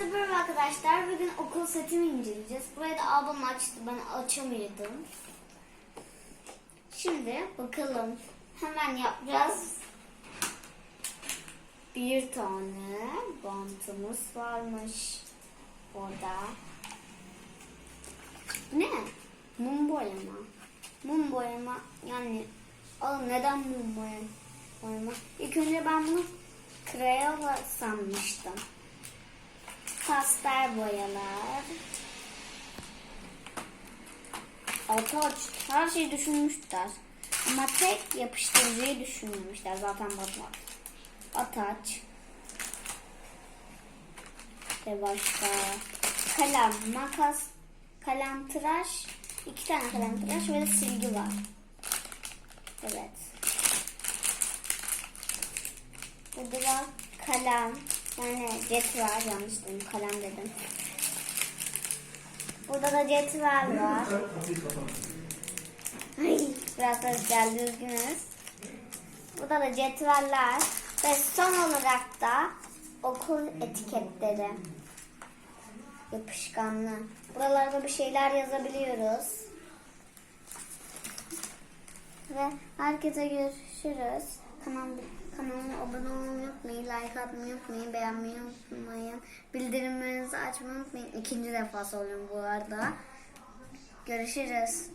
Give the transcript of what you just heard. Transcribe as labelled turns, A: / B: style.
A: Merhaba arkadaşlar. Bugün okul setimi inceleyeceğiz. Burayı da ablam açtı. Ben açamıyordum. Şimdi bakalım. Hemen yapacağız. Bir tane bantımız varmış. Orada. Ne? Mum boyama. Mum boyama yani Oğlum neden mum boyama? İlk önce ben bunu krayola sanmıştım pastel boyalar. Ataç her şeyi düşünmüşler. Ama tek yapıştırıcıyı düşünmemişler zaten batmak. Ataç. Ve başka kalem, makas, kalem tıraş, iki tane kalem tıraş ve silgi var. Evet. Burada da kalem, yani cetvel yanlış dedim kalem dedim. Burada da cetvel var. Biraz da geldi üzgünüz. Burada da cetveller ve son olarak da okul etiketleri. Yapışkanlı. Buralarda bir şeyler yazabiliyoruz. Ve herkese görüşürüz. Kanal, kanalıma abone olmayı unutmayın, like atmayı unutmayın, beğenmeyi unutmayın. Bildirimlerinizi açmayı unutmayın. İkinci defa söylüyorum bu arada. Görüşürüz.